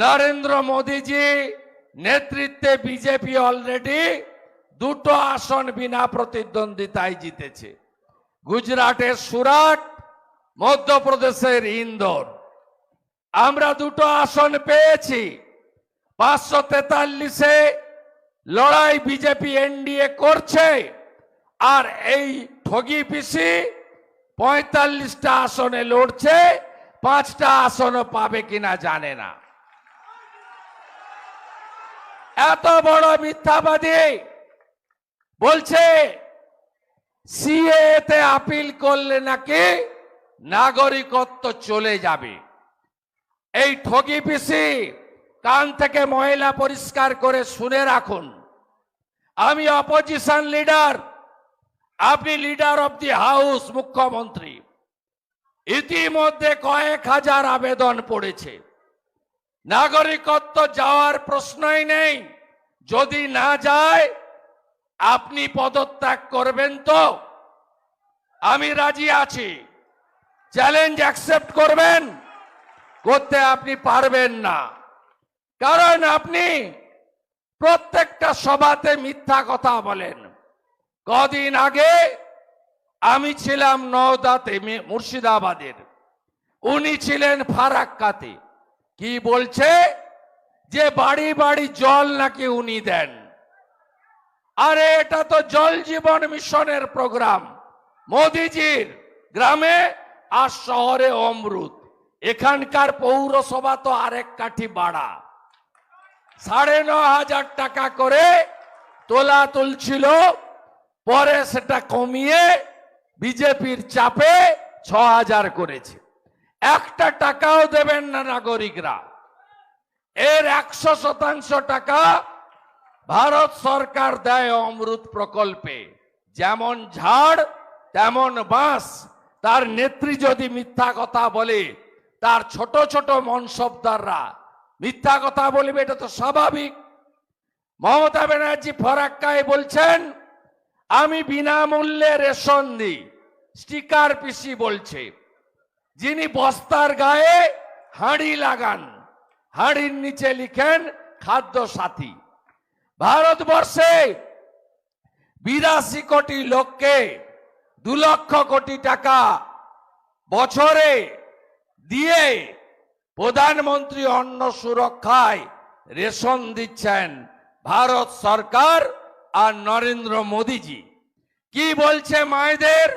নরেন্দ্র মোদীজি নেতৃত্বে BJP already দুটো আসন বিনা প্রতিদ্বন্দ্বিতায় জিতেছে। গুজরাটের সুরাট, মধ্যপ্রদেশের ইন্দোর। আমরা দুটো আসন পেয়েছি। পাঁচশো তেতাল্লিশে লড়াই বিজেপি এনডিএ করছে আর এই ঠগি পিসি পঁয়তাল্লিশটা আসনে লড়ছে, পাঁচটা আসনও পাবে কিনা জানে না। এত বড় মিথ্যাবাদী বলছে সিএ তে আপিল করলে নাকি নাগরিকত্ব চলে যাবে? এই ঠগি পিসি কান থেকে ময়লা পরিষ্কার করে শুনে রাখুন। আমি অপোজিশন লিডার আপনি লিডার অব দি হাউস মুখ্যমন্ত্রী। ইতিমধ্যে কয়েক হাজার আবেদন পড়েছে। নাগরিকত্ব যাওয়ার প্রশ্নই নেই। যদি না যায়, আপনি পদত্যাগ করবেন তো? আমি রাজি আছি। চ্যালেঞ্জ অ্যাকসেপ্ট করবেন, করতে আপনি পারবেন না। কারণ আপনি প্রত্যেকটা সভাতে মিথ্যা কথা বলেন। কদিন আগে আমি ছিলাম নওদাতে মুর্শিদাবাদের। উনি ছিলেন ফারাক্কাতে। কি বলছে? যে বাড়ি বাড়ি জল নাকি উনি দেন। আরে, এটা তো জল জীবন মিশনের প্রোগ্রাম। মোদিজির গ্রামে আর শহরে অমৃত এখানকার পৌরসভা তো আরেক কাঠি বাড়া। সাড়ে ন হাজার টাকা করে তোলা তুলছিল, পরে সেটা কমিয়ে বিজেপির চাপে ছ হাজার করেছে। একটা টাকাও দেবেন না নাগরিকরা। এর একশো শতাংশ টাকা ভারত সরকার দেয় অমৃত প্রকল্পে। যেমন ঝাড়, তেমন বাঁশ। তার নেত্রী যদি মিথ্যা কথা বলে, তার ছোট ছোট মনসবদাররা মিথ্যা কথা বলবে, এটা তো স্বাভাবিক। মমতা ব্যানার্জি ফরাক্কায় বলছেন, আমি বিনামূল্যে রেশন দিই। স্টিকার পিসি বলছে, যিনি বস্তার গায়ে হাঁড়ি লাগান। হাঁড়ির নিচে লিখেন খাদ্য সাথী। ভারতবর্ষে বিরাশি কোটি লোককে দু লক্ষ কোটি টাকা বছরে দিয়ে প্রধানমন্ত্রী অন্ন সুরক্ষায় রেশন দিচ্ছেন ভারত সরকার আর নরেন্দ্র মোদীজি। কি বলছে মায়েদের?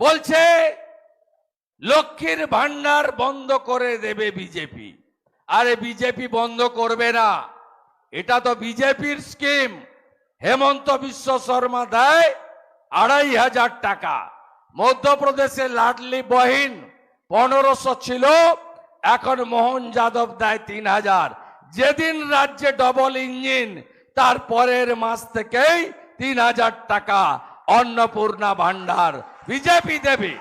বলছে, লক্ষ্মীর ভান্ডার বন্ধ করে দেবে বিজেপি। আরে বিজেপি বন্ধ করবে না। এটা তো বিজেপির স্কিম। হেমন্ত বিশ্ব শর্মা দেয় আড়াই হাজার টাকা। মধ্যপ্রদেশে লাডলি বহিন পনেরোশো ছিল, এখন মোহন যাদব দেয় তিন হাজার। যেদিন রাজ্যে ডবল ইঞ্জিন তার পরের মাস থেকেই তিন হাজার টাকা অন্নপূর্ণা ভান্ডার। বিজেপি দেবে।